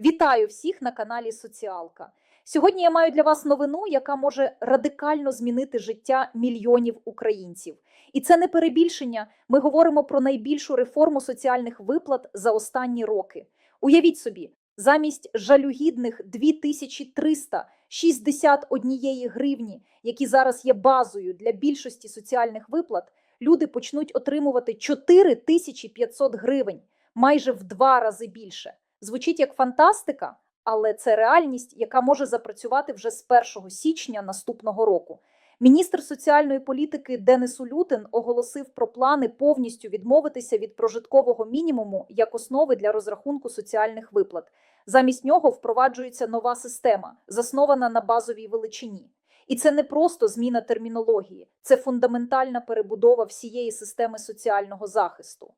Вітаю всіх на каналі Соціалка. Сьогодні я маю для вас новину, яка може радикально змінити життя мільйонів українців. І це не перебільшення. Ми говоримо про найбільшу реформу соціальних виплат за останні роки. Уявіть собі, замість жалюгідних 2361 гривні, які зараз є базою для більшості соціальних виплат, люди почнуть отримувати 4500 гривень, майже в два рази більше. Звучить як фантастика, але це реальність, яка може запрацювати вже з 1 січня наступного року. Міністр соціальної політики Денис Улютин оголосив про плани повністю відмовитися від прожиткового мінімуму як основи для розрахунку соціальних виплат. Замість нього впроваджується нова система, заснована на базовій величині. І це не просто зміна термінології, це фундаментальна перебудова всієї системи соціального захисту.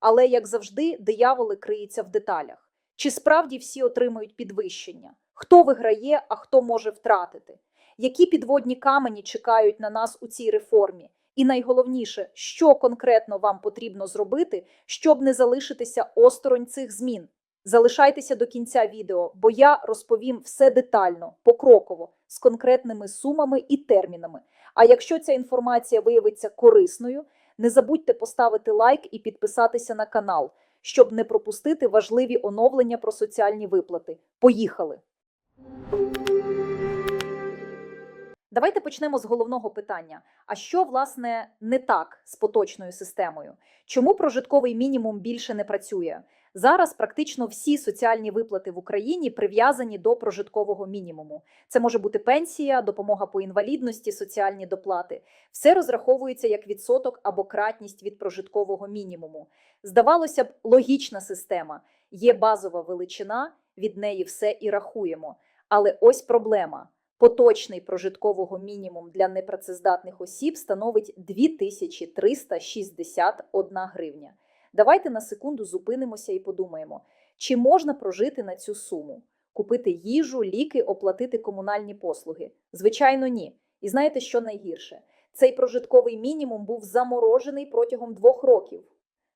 Але, як завжди, дияволи криються в деталях. Чи справді всі отримують підвищення? Хто виграє, а хто може втратити? Які підводні камені чекають на нас у цій реформі? І найголовніше, що конкретно вам потрібно зробити, щоб не залишитися осторонь цих змін? Залишайтеся до кінця відео, бо я розповім все детально, покроково, з конкретними сумами і термінами. А якщо ця інформація виявиться корисною, не забудьте поставити лайк і підписатися на канал, щоб не пропустити важливі оновлення про соціальні виплати. Поїхали! Давайте почнемо з головного питання: а що власне не так з поточною системою? Чому прожитковий мінімум більше не працює? Зараз практично всі соціальні виплати в Україні прив'язані до прожиткового мінімуму. Це може бути пенсія, допомога по інвалідності, соціальні доплати. Все розраховується як відсоток або кратність від прожиткового мінімуму. Здавалося б, логічна система. Є базова величина, від неї все і рахуємо. Але ось проблема. Поточний прожиткового мінімум для непрацездатних осіб становить 2361 гривня. Давайте на секунду зупинимося і подумаємо, чи можна прожити на цю суму, купити їжу, ліки, оплатити комунальні послуги? Звичайно, ні. І знаєте, що найгірше? Цей прожитковий мінімум був заморожений протягом двох років.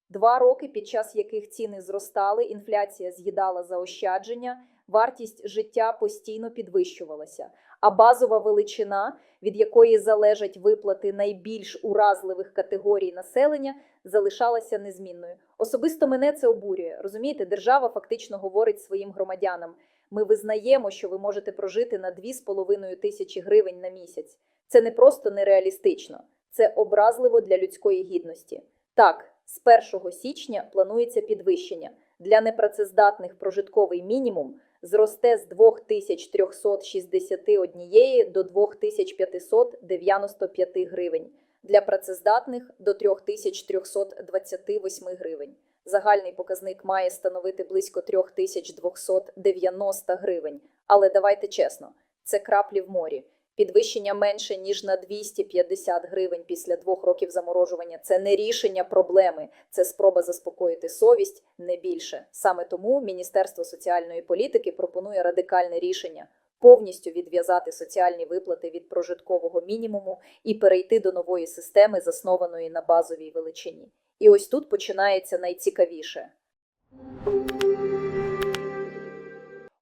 Два роки, під час яких ціни зростали, інфляція з'їдала заощадження, вартість життя постійно підвищувалася, а базова величина, від якої залежать виплати найбільш уразливих категорій населення, залишалася незмінною. Особисто мене це обурює. Розумієте, держава фактично говорить своїм громадянам: ми визнаємо, що ви можете прожити на 2,5 тисячі гривень на місяць. Це не просто нереалістично, це образливо для людської гідності. Так, з 1 січня планується підвищення для непрацездатних прожитковий мінімум зросте з 2361 до 2595 гривень, для працездатних до 3328 гривень. Загальний показник має становити близько 3290 гривень. Але давайте чесно, це краплі в морі. Підвищення менше ніж на 250 гривень після двох років заморожування це не рішення проблеми, це спроба заспокоїти совість не більше. Саме тому Міністерство соціальної політики пропонує радикальне рішення повністю відв'язати соціальні виплати від прожиткового мінімуму і перейти до нової системи, заснованої на базовій величині. І ось тут починається найцікавіше.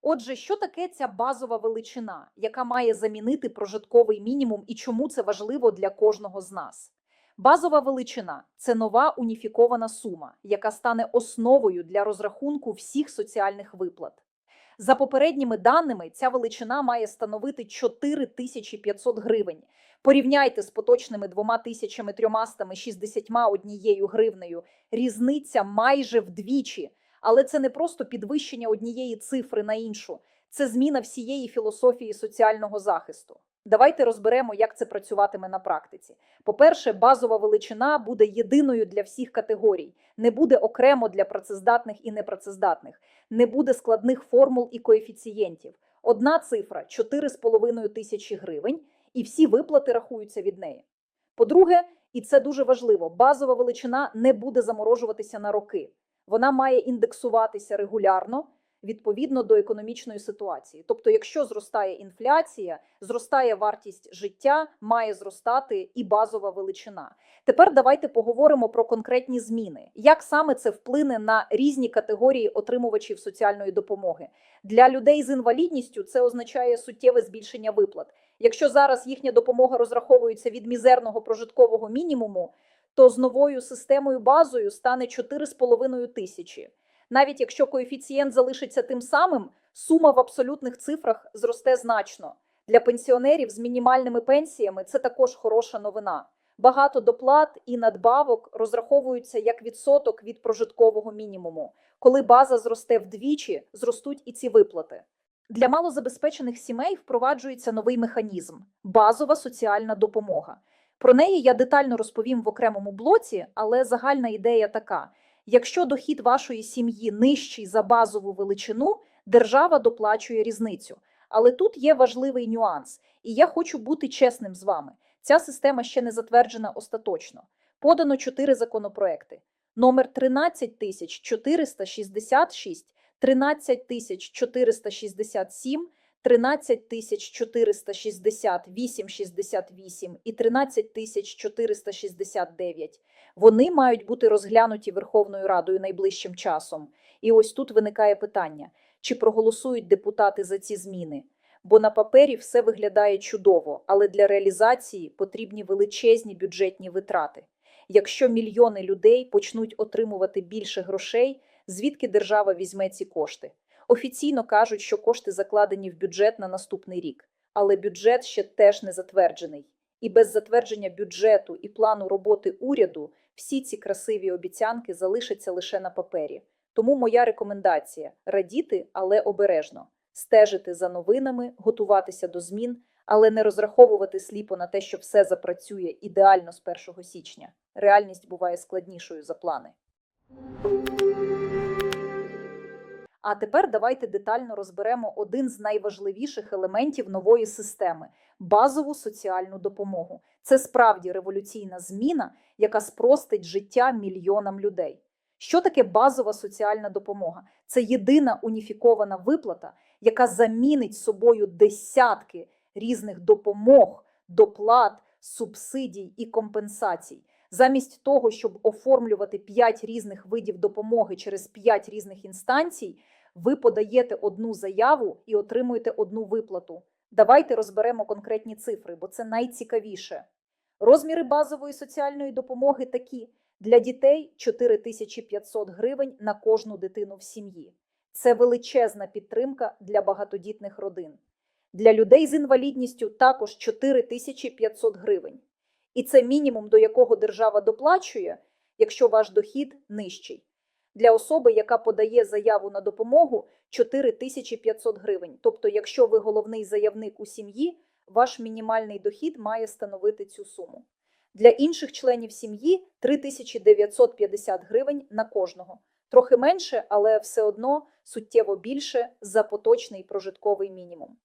Отже, що таке ця базова величина, яка має замінити прожитковий мінімум і чому це важливо для кожного з нас? Базова величина це нова уніфікована сума, яка стане основою для розрахунку всіх соціальних виплат. За попередніми даними, ця величина має становити 4500 гривень. Порівняйте з поточними 2361 гривнею. Різниця майже вдвічі. Але це не просто підвищення однієї цифри на іншу, це зміна всієї філософії соціального захисту. Давайте розберемо, як це працюватиме на практиці. По-перше, базова величина буде єдиною для всіх категорій, не буде окремо для працездатних і непрацездатних, не буде складних формул і коефіцієнтів. Одна цифра 4,5 тисячі гривень, і всі виплати рахуються від неї. По-друге, і це дуже важливо, базова величина не буде заморожуватися на роки. Вона має індексуватися регулярно відповідно до економічної ситуації. Тобто, якщо зростає інфляція, зростає вартість життя, має зростати і базова величина. Тепер давайте поговоримо про конкретні зміни. Як саме це вплине на різні категорії отримувачів соціальної допомоги? Для людей з інвалідністю це означає суттєве збільшення виплат. Якщо зараз їхня допомога розраховується від мізерного прожиткового мінімуму, то з новою системою базою стане 4,5 тисячі. Навіть якщо коефіцієнт залишиться тим самим, сума в абсолютних цифрах зросте значно. Для пенсіонерів з мінімальними пенсіями це також хороша новина. Багато доплат і надбавок розраховуються як відсоток від прожиткового мінімуму. Коли база зросте вдвічі, зростуть і ці виплати. Для малозабезпечених сімей впроваджується новий механізм базова соціальна допомога. Про неї я детально розповім в окремому блоці, але загальна ідея така: якщо дохід вашої сім'ї нижчий за базову величину, держава доплачує різницю. Але тут є важливий нюанс, і я хочу бути чесним з вами. Ця система ще не затверджена остаточно. Подано чотири законопроекти: номер 13466, 13467, 13468-68 і 13469. Вони мають бути розглянуті Верховною Радою найближчим часом. І ось тут виникає питання: чи проголосують депутати за ці зміни? Бо на папері все виглядає чудово, але для реалізації потрібні величезні бюджетні витрати. Якщо мільйони людей почнуть отримувати більше грошей, звідки держава візьме ці кошти? Офіційно кажуть, що кошти закладені в бюджет на наступний рік, але бюджет ще теж не затверджений. І без затвердження бюджету і плану роботи уряду всі ці красиві обіцянки залишаться лише на папері. Тому моя рекомендація радіти, але обережно, стежити за новинами, готуватися до змін, але не розраховувати сліпо на те, що все запрацює ідеально з 1 січня. Реальність буває складнішою за плани. А тепер давайте детально розберемо один з найважливіших елементів нової системи базову соціальну допомогу. Це справді революційна зміна, яка спростить життя мільйонам людей. Що таке базова соціальна допомога? Це єдина уніфікована виплата, яка замінить собою десятки різних допомог, доплат, субсидій і компенсацій. Замість того, щоб оформлювати 5 різних видів допомоги через 5 різних інстанцій, ви подаєте одну заяву і отримуєте одну виплату. Давайте розберемо конкретні цифри, бо це найцікавіше. Розміри базової соціальної допомоги такі: для дітей 4500 гривень на кожну дитину в сім'ї. Це величезна підтримка для багатодітних родин. Для людей з інвалідністю також 4500 гривень. І це мінімум, до якого держава доплачує, якщо ваш дохід нижчий. Для особи, яка подає заяву на допомогу 4500 гривень. Тобто, якщо ви головний заявник у сім'ї, ваш мінімальний дохід має становити цю суму. Для інших членів сім'ї 3950 гривень на кожного. Трохи менше, але все одно суттєво більше за поточний прожитковий мінімум.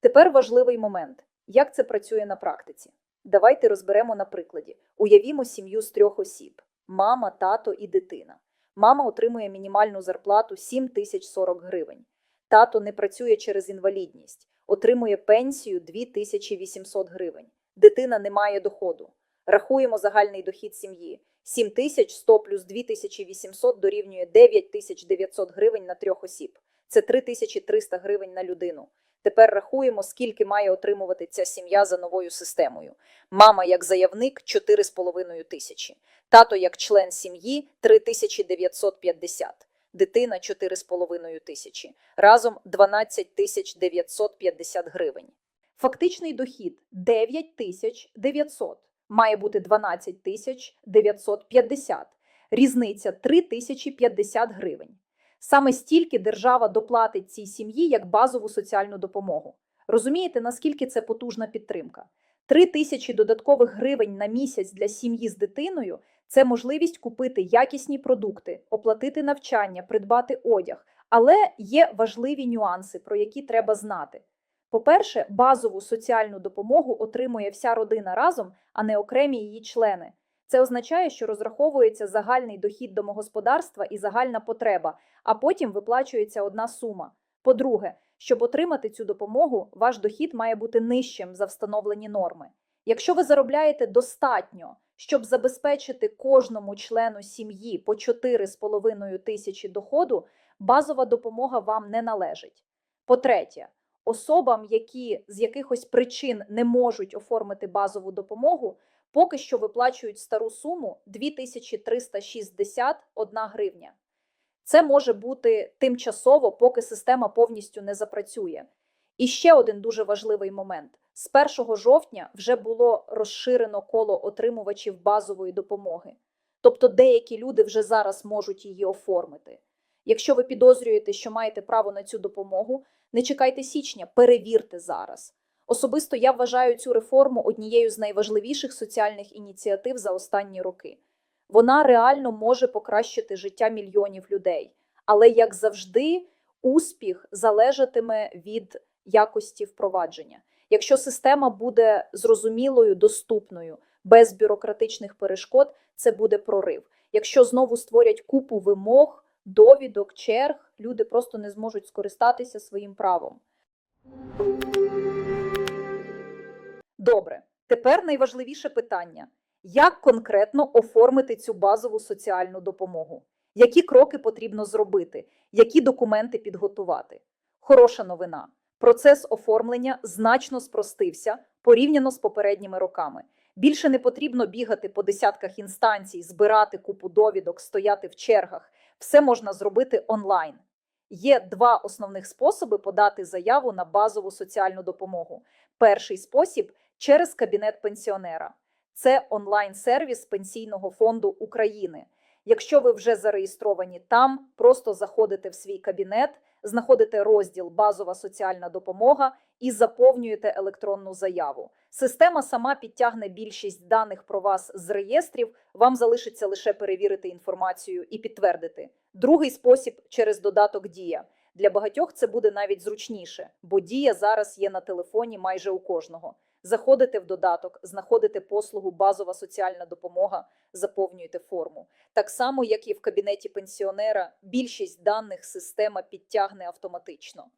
Тепер важливий момент: як це працює на практиці. Давайте розберемо на прикладі. Уявімо сім'ю з трьох осіб: мама, тато і дитина. Мама отримує мінімальну зарплату 7 тисяч 40 гривень. Тато не працює через інвалідність, отримує пенсію 2800 гривень. Дитина не має доходу. Рахуємо загальний дохід сім'ї. 7100 плюс 2800 дорівнює 9900 гривень на трьох осіб. Це 3300 гривень на людину. Тепер рахуємо, скільки має отримувати ця сім'я за новою системою. Мама як заявник 4,5 тисячі, тато як член сім'ї 3950, дитина 4,5 тисячі. Разом 12 тисяч 950 гривень. Фактичний дохід 9 тисяч 900. Має бути 12 тисяч 950. Різниця 3 тисячі 50 гривень. Саме стільки держава доплатить цій сім'ї як базову соціальну допомогу. Розумієте, наскільки це потужна підтримка? Три тисячі додаткових гривень на місяць для сім'ї з дитиною це можливість купити якісні продукти, оплатити навчання, придбати одяг. Але є важливі нюанси, про які треба знати. По-перше, базову соціальну допомогу отримує вся родина разом, а не окремі її члени. Це означає, що розраховується загальний дохід домогосподарства і загальна потреба, а потім виплачується одна сума. По-друге, щоб отримати цю допомогу, ваш дохід має бути нижчим за встановлені норми. Якщо ви заробляєте достатньо, щоб забезпечити кожному члену сім'ї по 4,5 тисячі доходу, базова допомога вам не належить. По-третє, особам, які з якихось причин не можуть оформити базову допомогу, поки що виплачують стару суму 2361 гривня. Це може бути тимчасово, поки система повністю не запрацює. І ще один дуже важливий момент: з 1 жовтня вже було розширено коло отримувачів базової допомоги. Тобто деякі люди вже зараз можуть її оформити. Якщо ви підозрюєте, що маєте право на цю допомогу, не чекайте січня, перевірте зараз. Особисто я вважаю цю реформу однією з найважливіших соціальних ініціатив за останні роки. Вона реально може покращити життя мільйонів людей, але як завжди, успіх залежатиме від якості впровадження. Якщо система буде зрозумілою, доступною, без бюрократичних перешкод, це буде прорив. Якщо знову створять купу вимог, довідок, черг, люди просто не зможуть скористатися своїм правом. Добре, тепер найважливіше питання: як конкретно оформити цю базову соціальну допомогу? Які кроки потрібно зробити? Які документи підготувати? Хороша новина. Процес оформлення значно спростився порівняно з попередніми роками. Більше не потрібно бігати по десятках інстанцій, збирати купу довідок, стояти в чергах. Все можна зробити онлайн. Є два основних способи подати заяву на базову соціальну допомогу. Перший спосіб через кабінет пенсіонера. Це онлайн-сервіс Пенсійного фонду України. Якщо ви вже зареєстровані там, просто заходите в свій кабінет, знаходите розділ Базова соціальна допомога і заповнюєте електронну заяву. Система сама підтягне більшість даних про вас з реєстрів. Вам залишиться лише перевірити інформацію і підтвердити. Другий спосіб через додаток Дія. Для багатьох це буде навіть зручніше, бо дія зараз є на телефоні майже у кожного. Заходите в додаток, знаходите послугу базова соціальна допомога, заповнюєте форму. Так само, як і в кабінеті пенсіонера, більшість даних система підтягне автоматично.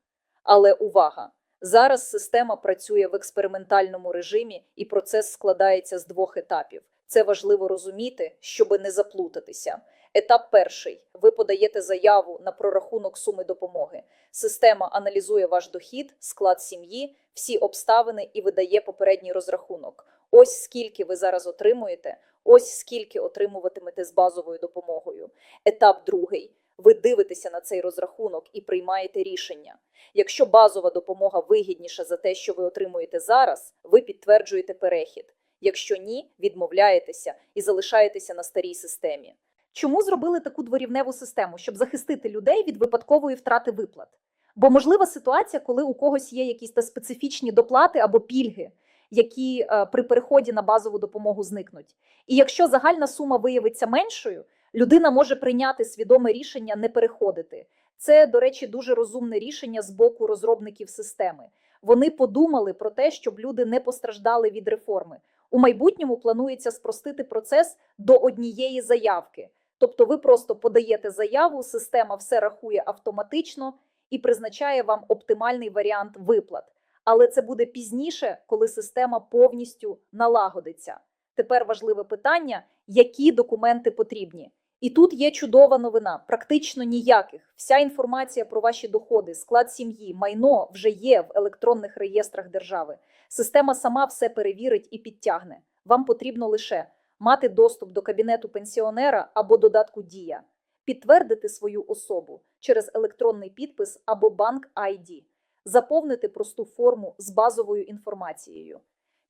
Але увага! Зараз система працює в експериментальному режимі, і процес складається з двох етапів. Це важливо розуміти, щоб не заплутатися. Етап перший: ви подаєте заяву на прорахунок суми допомоги. Система аналізує ваш дохід, склад сім'ї, всі обставини і видає попередній розрахунок. Ось скільки ви зараз отримуєте, ось скільки отримуватимете з базовою допомогою. Етап другий. Ви дивитеся на цей розрахунок і приймаєте рішення. Якщо базова допомога вигідніша за те, що ви отримуєте зараз, ви підтверджуєте перехід. Якщо ні, відмовляєтеся і залишаєтеся на старій системі. Чому зробили таку дворівневу систему, щоб захистити людей від випадкової втрати виплат? Бо можлива ситуація, коли у когось є якісь та специфічні доплати або пільги, які е, при переході на базову допомогу зникнуть. І якщо загальна сума виявиться меншою, людина може прийняти свідоме рішення не переходити. Це, до речі, дуже розумне рішення з боку розробників системи. Вони подумали про те, щоб люди не постраждали від реформи. У майбутньому планується спростити процес до однієї заявки. Тобто, ви просто подаєте заяву, система все рахує автоматично і призначає вам оптимальний варіант виплат. Але це буде пізніше, коли система повністю налагодиться. Тепер важливе питання: які документи потрібні? І тут є чудова новина: практично ніяких. Вся інформація про ваші доходи, склад сім'ї, майно вже є в електронних реєстрах держави. Система сама все перевірить і підтягне. Вам потрібно лише мати доступ до кабінету пенсіонера або додатку Дія, підтвердити свою особу через електронний підпис або банк ID, заповнити просту форму з базовою інформацією,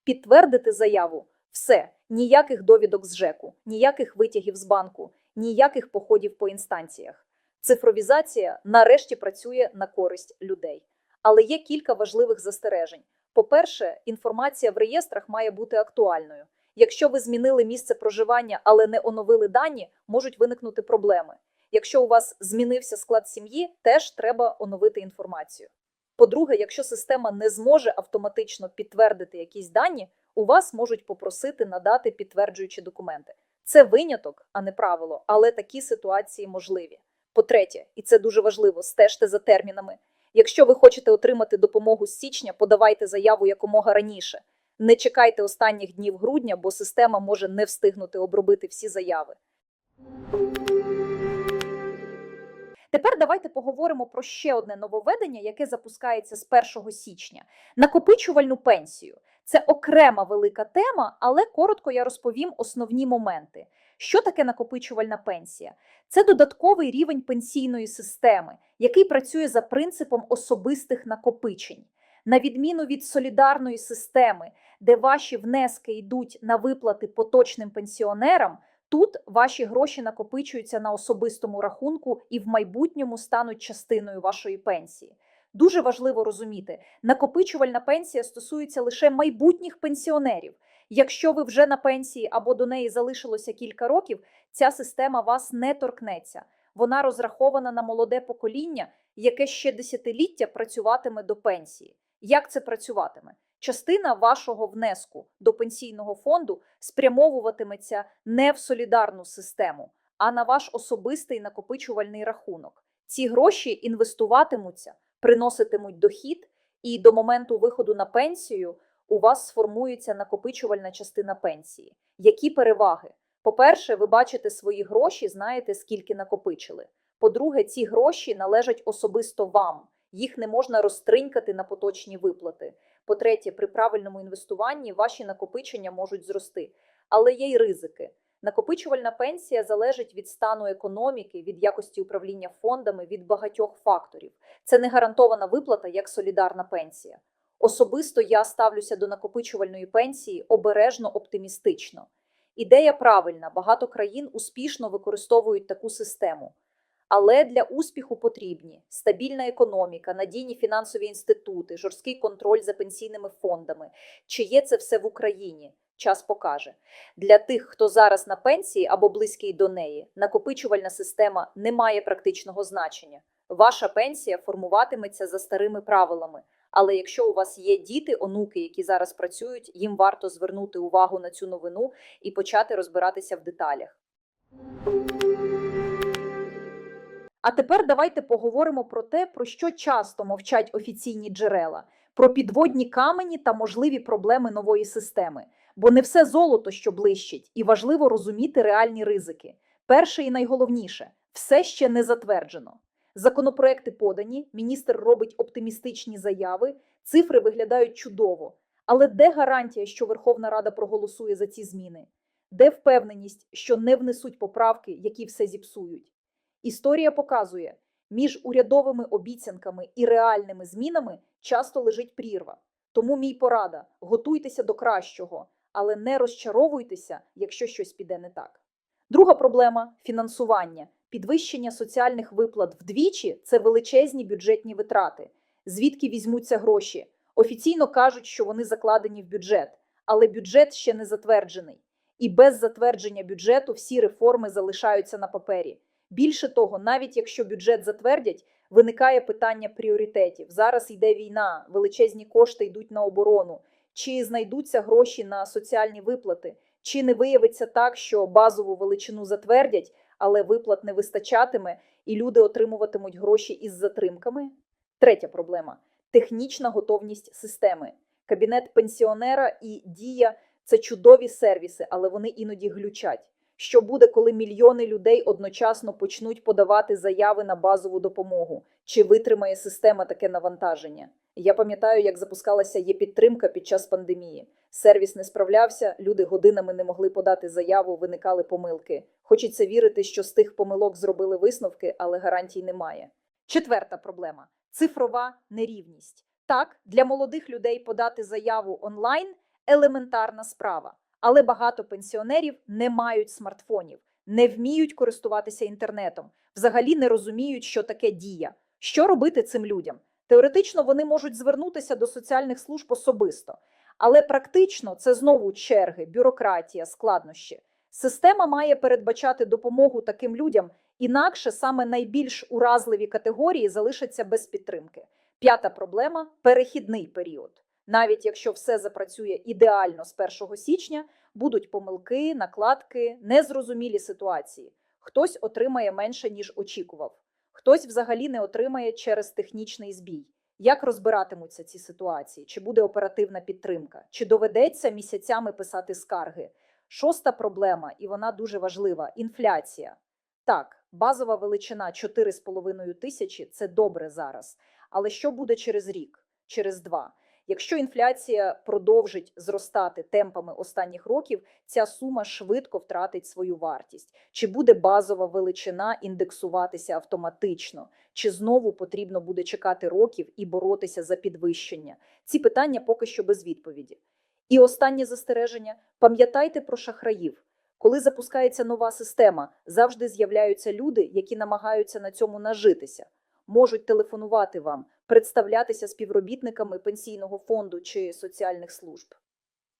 підтвердити заяву. Все, ніяких довідок з ЖЕКу, ніяких витягів з банку, ніяких походів по інстанціях. Цифровізація нарешті працює на користь людей. Але є кілька важливих застережень. По-перше, інформація в реєстрах має бути актуальною. Якщо ви змінили місце проживання, але не оновили дані, можуть виникнути проблеми. Якщо у вас змінився склад сім'ї, теж треба оновити інформацію. По-друге, якщо система не зможе автоматично підтвердити якісь дані, у вас можуть попросити надати підтверджуючі документи. Це виняток, а не правило, але такі ситуації можливі. По-третє, і це дуже важливо, стежте за термінами. Якщо ви хочете отримати допомогу з січня, подавайте заяву якомога раніше. Не чекайте останніх днів грудня, бо система може не встигнути обробити всі заяви. Тепер давайте поговоримо про ще одне нововведення, яке запускається з 1 січня накопичувальну пенсію. Це окрема велика тема, але коротко я розповім основні моменти. Що таке накопичувальна пенсія? Це додатковий рівень пенсійної системи, який працює за принципом особистих накопичень. На відміну від солідарної системи, де ваші внески йдуть на виплати поточним пенсіонерам, тут ваші гроші накопичуються на особистому рахунку і в майбутньому стануть частиною вашої пенсії. Дуже важливо розуміти, накопичувальна пенсія стосується лише майбутніх пенсіонерів. Якщо ви вже на пенсії або до неї залишилося кілька років, ця система вас не торкнеться. Вона розрахована на молоде покоління, яке ще десятиліття працюватиме до пенсії. Як це працюватиме? Частина вашого внеску до пенсійного фонду спрямовуватиметься не в солідарну систему, а на ваш особистий накопичувальний рахунок. Ці гроші інвестуватимуться, приноситимуть дохід, і до моменту виходу на пенсію у вас сформується накопичувальна частина пенсії. Які переваги? По-перше, ви бачите свої гроші, знаєте, скільки накопичили. По-друге, ці гроші належать особисто вам. Їх не можна розтринькати на поточні виплати. По-третє, при правильному інвестуванні ваші накопичення можуть зрости. Але є й ризики. Накопичувальна пенсія залежить від стану економіки, від якості управління фондами, від багатьох факторів. Це не гарантована виплата як солідарна пенсія. Особисто я ставлюся до накопичувальної пенсії обережно оптимістично. Ідея правильна, багато країн успішно використовують таку систему. Але для успіху потрібні стабільна економіка, надійні фінансові інститути, жорсткий контроль за пенсійними фондами. Чи є це все в Україні? Час покаже. Для тих, хто зараз на пенсії або близький до неї, накопичувальна система не має практичного значення. Ваша пенсія формуватиметься за старими правилами. Але якщо у вас є діти, онуки, які зараз працюють, їм варто звернути увагу на цю новину і почати розбиратися в деталях. А тепер давайте поговоримо про те, про що часто мовчать офіційні джерела: про підводні камені та можливі проблеми нової системи. Бо не все золото, що блищить, і важливо розуміти реальні ризики. Перше і найголовніше все ще не затверджено. Законопроекти подані, міністр робить оптимістичні заяви, цифри виглядають чудово. Але де гарантія, що Верховна Рада проголосує за ці зміни? Де впевненість, що не внесуть поправки, які все зіпсують? Історія показує, між урядовими обіцянками і реальними змінами часто лежить прірва. Тому мій порада: готуйтеся до кращого, але не розчаровуйтеся, якщо щось піде не так. Друга проблема фінансування. Підвищення соціальних виплат вдвічі це величезні бюджетні витрати. Звідки візьмуться гроші? Офіційно кажуть, що вони закладені в бюджет, але бюджет ще не затверджений. І без затвердження бюджету всі реформи залишаються на папері. Більше того, навіть якщо бюджет затвердять, виникає питання пріоритетів. Зараз йде війна, величезні кошти йдуть на оборону. Чи знайдуться гроші на соціальні виплати? Чи не виявиться так, що базову величину затвердять, але виплат не вистачатиме, і люди отримуватимуть гроші із затримками? Третя проблема технічна готовність системи. Кабінет пенсіонера і дія це чудові сервіси, але вони іноді глючать. Що буде, коли мільйони людей одночасно почнуть подавати заяви на базову допомогу? Чи витримає система таке навантаження? Я пам'ятаю, як запускалася є підтримка під час пандемії. Сервіс не справлявся, люди годинами не могли подати заяву, виникали помилки. Хочеться вірити, що з тих помилок зробили висновки, але гарантій немає. Четверта проблема цифрова нерівність. Так, для молодих людей подати заяву онлайн елементарна справа. Але багато пенсіонерів не мають смартфонів, не вміють користуватися інтернетом, взагалі не розуміють, що таке дія. Що робити цим людям? Теоретично вони можуть звернутися до соціальних служб особисто, але практично це знову черги, бюрократія, складнощі. Система має передбачати допомогу таким людям, інакше саме найбільш уразливі категорії залишаться без підтримки. П'ята проблема перехідний період. Навіть якщо все запрацює ідеально з 1 січня, Будуть помилки, накладки, незрозумілі ситуації. Хтось отримає менше, ніж очікував, хтось взагалі не отримає через технічний збій. Як розбиратимуться ці ситуації? Чи буде оперативна підтримка? Чи доведеться місяцями писати скарги? Шоста проблема, і вона дуже важлива інфляція. Так, базова величина 4,5 тисячі це добре зараз. Але що буде через рік, через два? Якщо інфляція продовжить зростати темпами останніх років, ця сума швидко втратить свою вартість. Чи буде базова величина індексуватися автоматично? Чи знову потрібно буде чекати років і боротися за підвищення? Ці питання поки що без відповіді. І останнє застереження: пам'ятайте про шахраїв. Коли запускається нова система, завжди з'являються люди, які намагаються на цьому нажитися, можуть телефонувати вам, представлятися співробітниками пенсійного фонду чи соціальних служб,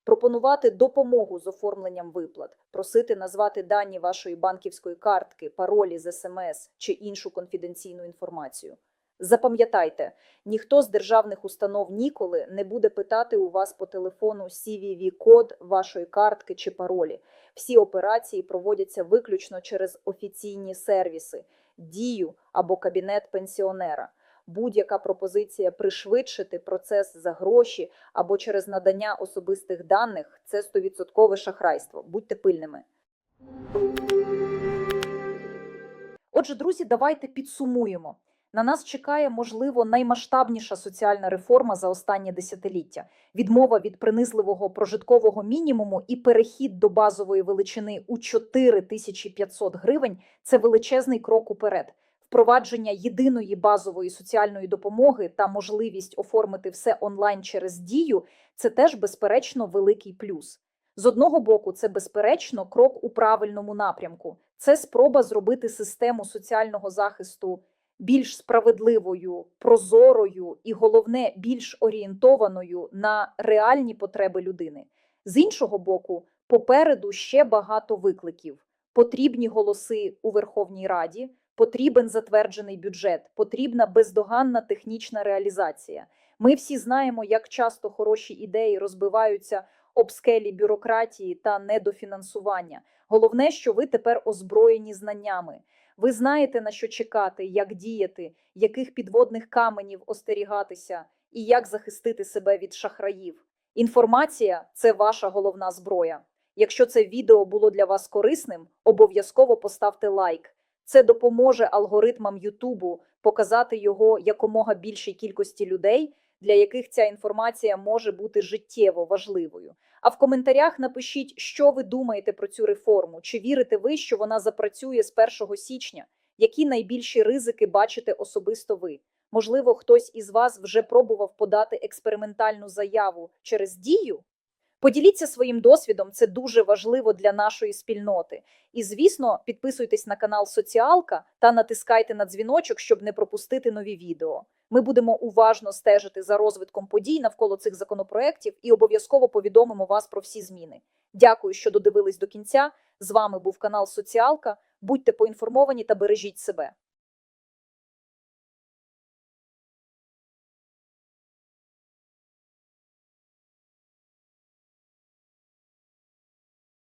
пропонувати допомогу з оформленням виплат, просити назвати дані вашої банківської картки, паролі з СМС чи іншу конфіденційну інформацію. Запам'ятайте, ніхто з державних установ ніколи не буде питати у вас по телефону CVV-код вашої картки чи паролі. Всі операції проводяться виключно через офіційні сервіси, дію або кабінет пенсіонера. Будь-яка пропозиція пришвидшити процес за гроші або через надання особистих даних це 100% шахрайство. Будьте пильними. Отже, друзі, давайте підсумуємо. На нас чекає, можливо, наймасштабніша соціальна реформа за останнє десятиліття. Відмова від принизливого прожиткового мінімуму і перехід до базової величини у 4500 гривень це величезний крок уперед. Впровадження єдиної базової соціальної допомоги та можливість оформити все онлайн через дію це теж безперечно великий плюс. З одного боку, це безперечно крок у правильному напрямку. Це спроба зробити систему соціального захисту більш справедливою, прозорою і, головне, більш орієнтованою на реальні потреби людини. З іншого боку, попереду ще багато викликів. Потрібні голоси у Верховній Раді, потрібен затверджений бюджет, потрібна бездоганна технічна реалізація. Ми всі знаємо, як часто хороші ідеї розбиваються об скелі бюрократії та недофінансування. Головне, що ви тепер озброєні знаннями. Ви знаєте, на що чекати, як діяти, яких підводних каменів остерігатися і як захистити себе від шахраїв. Інформація це ваша головна зброя. Якщо це відео було для вас корисним, обов'язково поставте лайк. Це допоможе алгоритмам Ютубу показати його якомога більшій кількості людей, для яких ця інформація може бути життєво важливою. А в коментарях напишіть, що ви думаєте про цю реформу, чи вірите ви, що вона запрацює з 1 січня, які найбільші ризики бачите особисто ви. Можливо, хтось із вас вже пробував подати експериментальну заяву через дію? Поділіться своїм досвідом, це дуже важливо для нашої спільноти. І, звісно, підписуйтесь на канал Соціалка та натискайте на дзвіночок, щоб не пропустити нові відео. Ми будемо уважно стежити за розвитком подій навколо цих законопроєктів і обов'язково повідомимо вас про всі зміни. Дякую, що додивились до кінця. З вами був канал Соціалка. Будьте поінформовані та бережіть себе.